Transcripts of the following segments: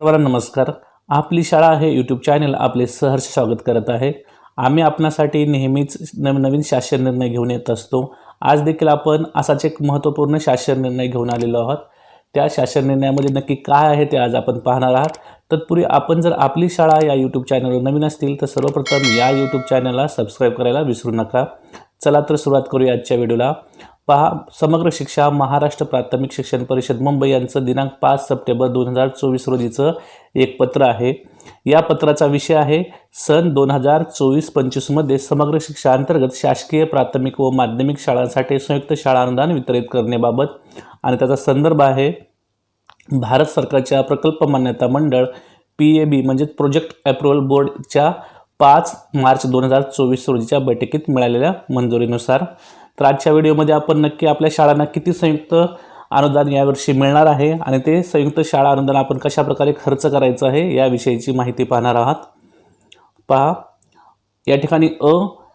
सर्वांना नमस्कार. आपली शाळा हे यूट्यूब चॅनल आपले सहर्ष स्वागत करत आहे. आम्ही आपणासाठी नेहमीच नवनवीन शासन निर्णय घेऊन येत असतो. आज देखील आपण असाच एक महत्त्वपूर्ण शासन निर्णय घेऊन आलेलो आहोत. त्या शासन निर्णयामध्ये नक्की काय आहे ते आज आपण पाहणार आहात. तत्पूर्वी आपण जर आपली शाळा या यूट्यूब चॅनलवर नवीन असतील तर सर्वप्रथम या यूट्यूब चॅनलला सबस्क्राईब करायला विसरू नका. चला तर सुरुवात करूया आजच्या व्हिडिओला. पहा समग्र शिक्षा महाराष्ट्र प्राथमिक शिक्षण परिषद मुंबई यांचं दिनांक पाच सप्टेंबर दोन हजार चोवीस रोजीचं एक पत्र आहे. या पत्राचा विषय आहे सन दोन हजार चोवीस पंचवीसमध्ये समग्र शिक्षा अंतर्गत शासकीय प्राथमिक व माध्यमिक शाळांसाठी संयुक्त शाळा अनुदान वितरित करण्याबाबत आणि त्याचा संदर्भ आहे भारत सरकारच्या प्रकल्प मान्यता मंडळ पी ए बी म्हणजेच प्रोजेक्ट अप्रुव्हल बोर्डच्या पाच मार्च दोन हजार चोवीस रोजीच्या बैठकीत मिळालेल्या मंजुरीनुसार. तर आजच्या व्हिडिओमध्ये आपण नक्की आपल्या शाळांना किती संयुक्त अनुदान यावर्षी मिळणार आहे आणि ते संयुक्त शाळा अनुदान आपण कशाप्रकारे खर्च करायचं आहे याविषयीची माहिती पाहणार आहात. पहा या ठिकाणी अ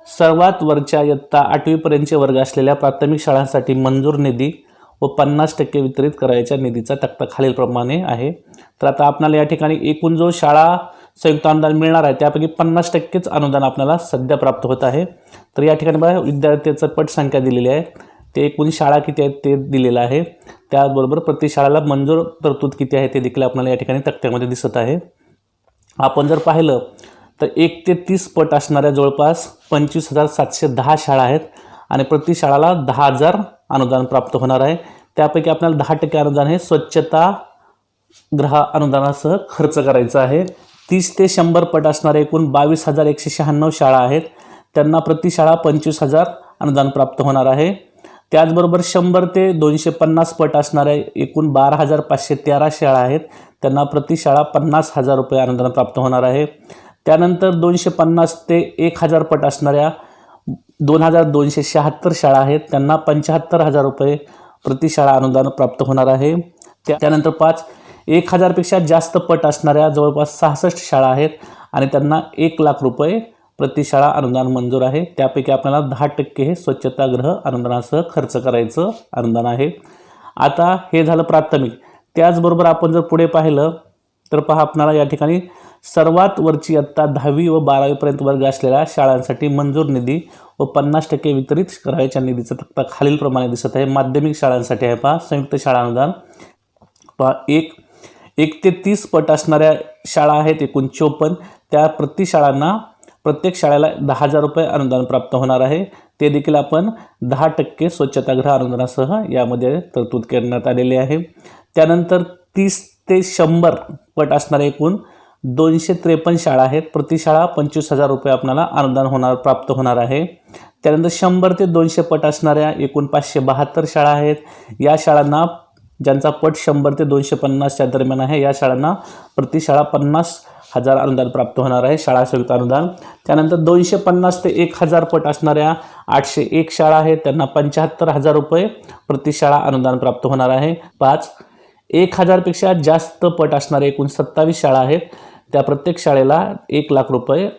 सर्वात वरच्या इयत्ता आठवीपर्यंतचे वर्ग असलेल्या प्राथमिक शाळांसाठी मंजूर निधी व पन्नास टक्के वितरित करायच्या निधीचा तक्ता खालीलप्रमाणे आहे. तर आता आपणाला या ठिकाणी एकूण जो शाळा संयुक्त अनुदान मिळणार आहे. त्यापैकी पन्नास टक्केच अनुदान आपल्याला सध्या प्राप्त होत आहे. तर या ठिकाणी बघा विद्यार्थ्याचं पट संख्या दिलेली आहे. ते एकूण शाळा किती आहेत ते दिलेलं आहे. त्याचबरोबर प्रति शाळेला मंजूर तरतूद किती आहे ते देखील आपल्याला या ठिकाणी तक्त्यामध्ये दिसत आहे. आपण जर पाहिलं तर एक ते तीस पट असणाऱ्या जवळपास पंचवीस हजार सातशे दहा शाळा आहेत आणि प्रति शाळाला दहा हजार अनुदान प्राप्त होणार आहे. त्यापैकी आपल्याला दहा टक्के अनुदान हे स्वच्छता ग्रह अनुदानासह खर्च करायचा आहे. तीस ते शंभर पट असणारे एकूण बावीस हजार एकशे शहाण्णव शाळा आहेत. त्यांना प्रति शाळा पंचवीस हजार अनुदान प्राप्त होणार आहे. त्याचबरोबर शंभर ते दोनशे पन्नास पट असणाऱ्या एकूण बारा हजार पाचशे तेरा शाळा आहेत. त्यांना प्रति शाळा पन्नास हजार रुपये अनुदान प्राप्त होणार आहे. त्यानंतर दोनशे पन्नास ते एक हजार पट असणाऱ्या दोन हजार दोनशे शहात्तर शाळा आहेत. त्यांना पंच्याहत्तर हजार रुपये प्रति शाळा अनुदान प्राप्त होणार आहे. त्या त्यानंतर पाच एक हजारपेक्षा जास्त पट असणाऱ्या जवळपास सहासष्ट शाळा आहेत आणि त्यांना एक लाख रुपये प्रति शाळा अनुदान मंजूर आहे. त्यापैकी आपल्याला दहा टक्के हे स्वच्छतागृह अनुदानासह खर्च करायचं अनुदान आहे. आता हे झालं प्राथमिक. त्याचबरोबर आपण जर पुढे पाहिलं तर पहा आपणाला या ठिकाणी सर्वात वरची आत्ता दहावी व बारावीपर्यंत वर्ग असलेल्या शाळांसाठी मंजूर निधी व पन्नास टक्के वितरित करायच्या निधीचा तक्ता खालीलप्रमाणे दिसत आहे. माध्यमिक शाळांसाठी आहे पहा संयुक्त शाळा अनुदान. पहा एक एक ते तीस पट असणाऱ्या शाळा आहेत एकूण चोपन्न. त्या प्रति शाळांना प्रत्येक शाळेला दहा हजार रुपये अनुदान प्राप्त होणार आहे. ते देखील आपण दहा टक्के स्वच्छतागृह अनुदानासह यामध्ये तरतूद करण्यात आलेली आहे. त्यानंतर तीस ते शंभर पट असणारे एकूण दोनशे त्रेपन्न शाळा आहेत. प्रति शाळा पंचवीस हजार रुपये आपल्याला अनुदान होणार प्राप्त होणार आहे. त्यानंतर शंभर ते दोनशे पट असणाऱ्या एकूण पाचशे बहात्तर शाळा आहेत. या शाळांना ज्यांचा पट शंभर ते दोनशे पन्नासच्या दरम्यान आहे. या शाळांना प्रति शाळा पन्नास हजार अनुदान प्राप्त होणार आहे. शाळा संयुक्त अनुदान. त्यानंतर दोनशे पन्नास ते एक हजार पट असणाऱ्या आठशे एक शाळा आहेत. त्यांना पंच्याहत्तर हजार रुपये प्रति शाळा अनुदान प्राप्त होणार आहे. पाच एक हजारपेक्षा जास्त पट असणारे एकूण सत्तावीस शाळा आहेत. त्या प्रत्येक शाळेला एक लाख रुपये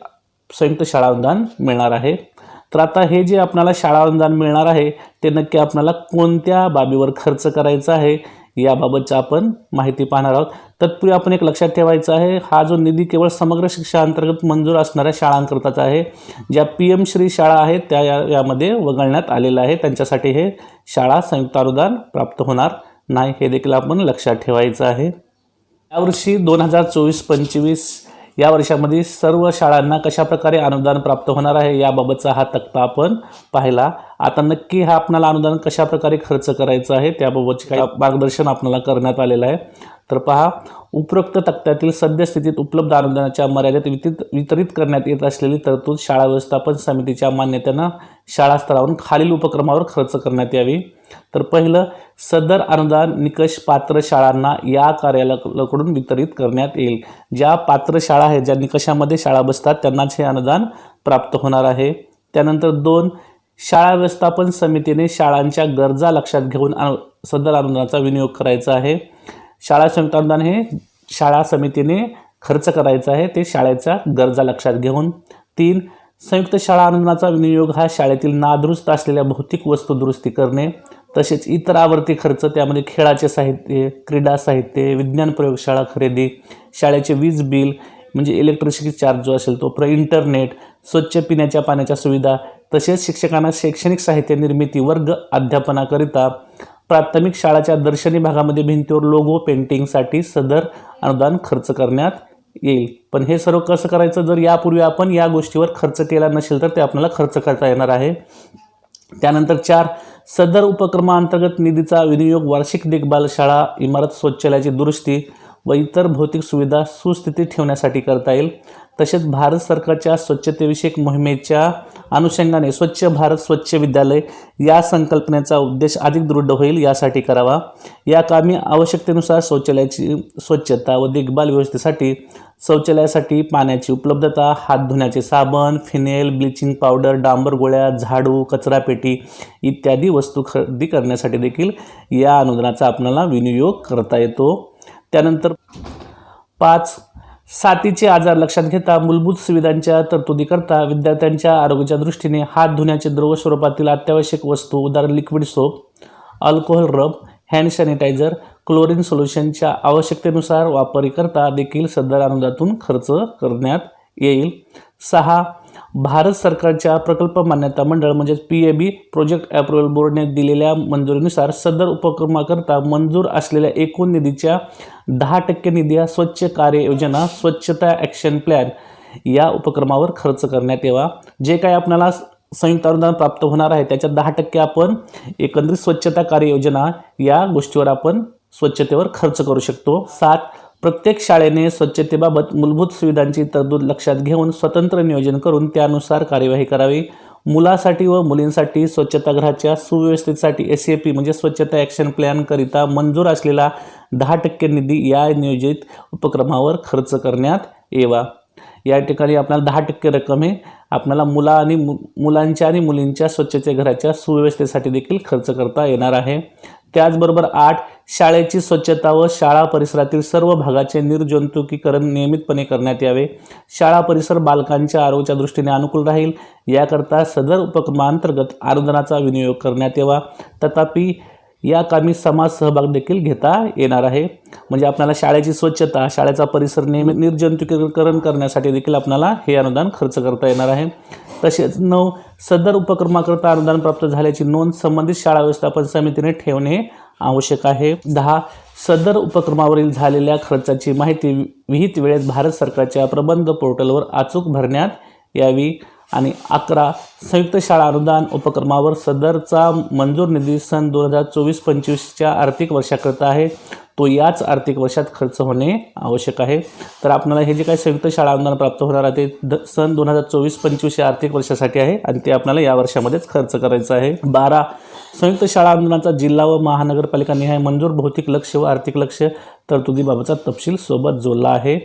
संयुक्त शाळा अनुदान मिळणार आहे. तर आता हे जे आपल्याला शाळा अनुदान मिळणार आहे ते नक्की आपल्याला कोणत्या बाबीवर खर्च करायचा आहे याबाबतच्या आपण माहिती पाहणार आहोत. तत्पूर्वी आपण एक लक्षात ठेवायचं आहे हा जो निधी केवळ समग्र शिक्षा अंतर्गत मंजूर असणाऱ्या शाळांकरताच आहे. ज्या पी एम श्री शाळा आहेत त्या या यामध्ये वगळण्यात आलेल्या आहे त्यांच्यासाठी हे शाळा संयुक्त अनुदान प्राप्त होणार नाही हे देखील आपण लक्षात ठेवायचं आहे. यावर्षी दोन हजार चोवीस पंचवीस या वर्षामध्ये सर्व शाळांना कशाप्रकारे अनुदान प्राप्त होणार आहे याबाबतचा हा तक्ता आपण पाहिला. आता नक्की हा आपणाला अनुदान कशाप्रकारे खर्च करायचं आहे त्याबाबतचे काही मार्गदर्शन आपल्याला करण्यात आलेलं आहे. तर पहा उपरोक्त तक्त्यातील सद्यस्थितीत उपलब्ध अनुदानाच्या मर्यादेत वितरित वितरित करण्यात येत असलेली तरतूद शाळा व्यवस्थापन समितीच्या मान्यतेनं शाळा स्तरावरून खालील उपक्रमावर खर्च करण्यात यावी. तर पहिलं सदर अनुदान निकष पात्र शाळांना या कार्यालयाकडून वितरित करण्यात येईल. ज्या पात्र शाळा आहेत ज्या निकषामध्ये शाळा बसतात त्यांनाच हे अनुदान प्राप्त होणार आहे. त्यानंतर दोन शाळा व्यवस्थापन समितीने शाळांच्या गरजा लक्षात घेऊन अनु सदर अनुदानाचा विनियोग करायचा आहे. शाळा संयुक्त अनुदान हे शाळा समितीने खर्च करायचा आहे ते शाळेच्या गरजा लक्षात घेऊन. तीन संयुक्त शाळा अनुदानाचा विनियोग हा शाळेतील नादुरुस्त असलेल्या भौतिक वस्तू दुरुस्ती करणे तसेच इतर आवर्ती खर्च त्यामध्ये खेळाचे साहित्य क्रीडा साहित्य विज्ञान प्रयोगशाळा खरेदी शाळेचे वीज बिल म्हणजे इलेक्ट्रिसिटी चार्ज जो असेल तो प्र इंटरनेट स्वच्छ पिण्याच्या पाण्याच्या सुविधा तसेच शिक्षकांना शैक्षणिक साहित्य निर्मिती वर्ग अध्यापनाकरिता प्राथमिक शाळाच्या दर्शनी भागामध्ये भिंतीवर लोगो पेंटिंगसाठी सदर अनुदान खर्च करण्यात येईल. पण हे सर्व कसं करायचं? जर यापूर्वी आपण या गोष्टीवर खर्च केला नसेल तर ते आपल्याला खर्च करता येणार आहे. त्यानंतर चार सदर उपक्रमाअंतर्गत निधीचा विनियोग वार्षिक देखभाल शाळा इमारत शौचालयाची दुरुस्ती व इतर भौतिक सुविधा सुस्थितीत ठेवण्यासाठी करता येईल. तसेच भारत सरकारच्या स्वच्छतेविषयक मोहिमेच्या अनुषंगाने स्वच्छ भारत स्वच्छ विद्यालय या संकल्पनेचा उद्देश अधिक दृढ होईल यासाठी करावा. या कामी आवश्यकतेनुसार शौचालयाची स्वच्छता व देखभाल व्यवस्थेसाठी शौचालयासाठी पाण्याची उपलब्धता हात धुण्याचे साबण फिनेल ब्लिचिंग पावडर डांबर गोळ्या झाडू कचरापेटी इत्यादी वस्तू खरेदी करण्यासाठी देखील या अनुदानाचा आपल्याला विनियोग करता येतो. त्यानंतर पाच साथीचे आजार लक्षात घेता मूलभूत सुविधांच्या तरतुदीकरता विद्यार्थ्यांच्या आरोग्याच्या दृष्टीने हात धुण्याचे द्रव स्वरूपातील अत्यावश्यक वस्तू उदाहरण liquid soap alcohol rub hand sanitizer chlorine सोल्युशनच्या आवश्यकतेनुसार वापरीकरता देखील सदर अनुदातून खर्च करण्यात येईल. सहा भारत सरकारच्या प्रकल्प मान्यता मंडळ म्हणजेच P A B project approval बोर्डने दिलेल्या मंजुरीनुसार सदर उपक्रमाकरता मंजूर असलेल्या एकूण निधीच्या दहा टक्के निधी हा स्वच्छ कार्ययोजना स्वच्छता ॲक्शन प्लॅन या उपक्रमावर खर्च करण्यात यावा. जे काही आपल्याला संयुक्त अनुदान प्राप्त होणार आहे त्याच्यात दहा टक्के आपण एकंदरीत स्वच्छता कार्ययोजना या गोष्टीवर आपण स्वच्छतेवर खर्च करू शकतो. सात प्रत्येक शाळेने स्वच्छतेबाबत मूलभूत सुविधांची तरतूद लक्षात घेऊन स्वतंत्र नियोजन करून त्यानुसार कार्यवाही करावी. मुलासाठी व मुलींसाठी स्वच्छतागृहाच्या सुव्यवस्थेसाठी एस ए पी म्हणजे स्वच्छता ॲक्शन प्लॅनकरिता मंजूर असलेला दहा टक्के निधी या नियोजित उपक्रमावर खर्च करण्यात यावा. या ठिकाणी आपल्याला दहा टक्के रक्कम हे आपल्याला मुला आणि मु मुलांच्या आणि मुलींच्या स्वच्छतेघराच्या सुव्यवस्थेसाठी देखील खर्च करता येणार आहे. त्याचबरोबर आठ शाळेची स्वच्छता व शाळा परिसरातील सर्व भागाचे निर्जंतुकीकरण नियमितपणे करण्यात यावे. शाळा परिसर बालकांच्या आरोग्याच्या दृष्टीने अनुकूल राहील. याकरता सदर उपक्रमांतर्गत अनुदानाचा विनियोग करण्यात यावा. तथापि या कामी समाज सहभाग देखील घेता येणार आहे. म्हणजे आपल्याला शाळेची स्वच्छता शाळेचा परिसर नियमित निर्जंतुकीकरण करण्यासाठी देखील आपल्याला हे अनुदान खर्च करता येणार आहे. तसेच नऊ सदर उपक्रमाकरता अनुदान प्राप्त झाल्याची नोंद संबंधित शाळा व्यवस्थापन समितीने ठेवणे आवश्यक आहे. दहा सदर उपक्रमावरील झालेल्या खर्चाची माहिती विहित वेळेत भारत सरकारच्या प्रबंध पोर्टलवर अचूक भरण्यात यावी. आणि अकरा संयुक्त शाळा अनुदान उपक्रमावर सदरचा मंजूर निधी सन दोन हजार चोवीस पंचवीसच्या आर्थिक वर्षाकरता आहे. तो याच आर्थिक वर्षात खर्च होणे आवश्यक आहे. तर आपल्याला हे जे काही संयुक्त शाळा अनुदान प्राप्त होणार आहे ते द सन दोन हजार चोवीस पंचवीस या आर्थिक वर्षासाठी आहे आणि ते आपल्याला या वर्षामध्येच खर्च करायचं आहे. बारा संयुक्त शाळा अनुदानाचा जिल्हा व महानगरपालिका निहाय मंजूर भौतिक लक्ष व आर्थिक लक्ष तरतुदीबाबतचा तपशील सोबत जोडला आहे.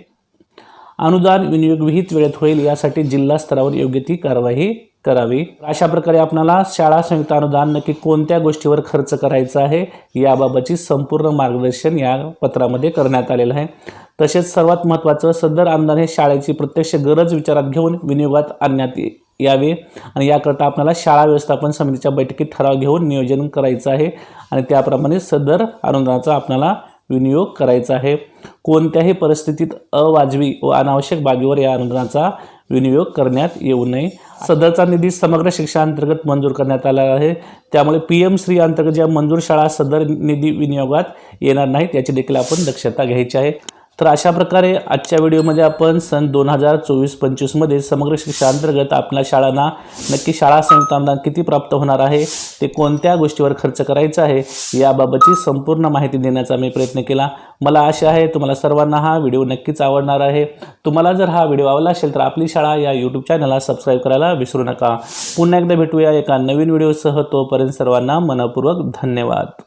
अनुदान विनियोग विहित वेळेत होईल यासाठी जिल्हा स्तरावर योग्य ती कारवाई करावी. अशा प्रकारे आपणाला शाळा संयुक्त अनुदान नक्की कोणत्या गोष्टीवर खर्च करायचा आहे याबाबतची संपूर्ण मार्गदर्शन या पत्रामध्ये करण्यात आलेलं आहे. तसेच सर्वात महत्त्वाचं सदर अनुदान हे शाळेची प्रत्यक्ष गरज विचारात घेऊन विनियोगात आणण्यात यावे आणि याकरता आपल्याला शाळा व्यवस्थापन समितीच्या बैठकीत ठराव घेऊन नियोजन करायचं आहे आणि त्याप्रमाणे सदर अनुदानाचा आपल्याला विनियोग करायचा आहे. कोणत्याही परिस्थितीत अवाजवी व अनावश्यक बाबीवर या अनुदानाचा विनियोग करण्यात येऊ नये. सदरचा निधी समग्र शिक्षणांतर्गत मंजूर करण्यात आला आहे. त्यामुळे पी एम श्री अंतर्गत ज्या मंजूर शाळा सदर निधी विनियोगात येणार नाहीत याची देखील आपण दक्षता घ्यायची आहे. तर अशा प्रकारे आजच्या व्हिडिओमध्ये आपण सन दोन हजार चोवीस पंचवीसमध्ये समग्र शिक्षणांतर्गत आपल्या शाळांना नक्की शाळा संयुक्त अनुदान किती प्राप्त होणार आहे ते कोणत्या गोष्टीवर खर्च करायचा आहे याबाबतची संपूर्ण माहिती देण्याचा मी प्रयत्न केला. मला आशा आहे तुम्हाला सर्वांना हा व्हिडिओ नक्कीच आवडणार आहे. तुम्हाला जर हा व्हिडिओ आवडला असेल तर आपली शाळा या यूट्यूब चॅनलला सबस्क्राईब करायला विसरू नका. पुन्हा एकदा भेटूया एका नवीन व्हिडिओसह. तोपर्यंत सर्वांना मनपूर्वक धन्यवाद.